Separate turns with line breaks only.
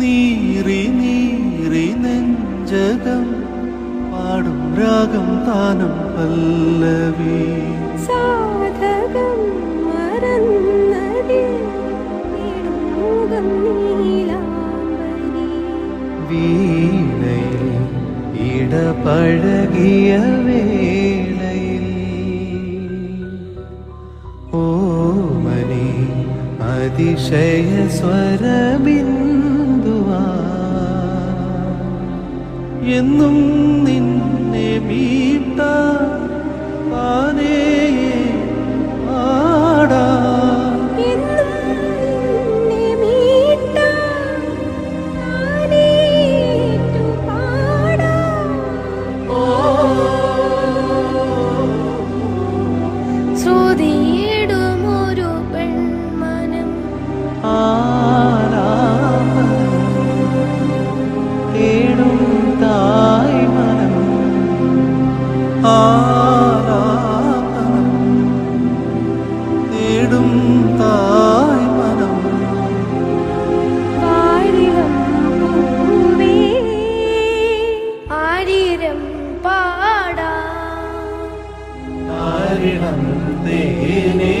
നീറി നീറി നെഞ്ചകം പാടും രാഗം താനം പല്ലവി.
സാധകം നീലാംബരി.
വീണയിൽ ഇടപഴകിയ വേളയിൽ ഓമനി അതിശയ സ്വരബിന്ദുവാ എന്നും നിന്നെ മീട്ട താനേ പാടാ
എന്നും
തായ് മനം.
പൂവേ ആരിരം പാടാം.
ആരിണം തേനേ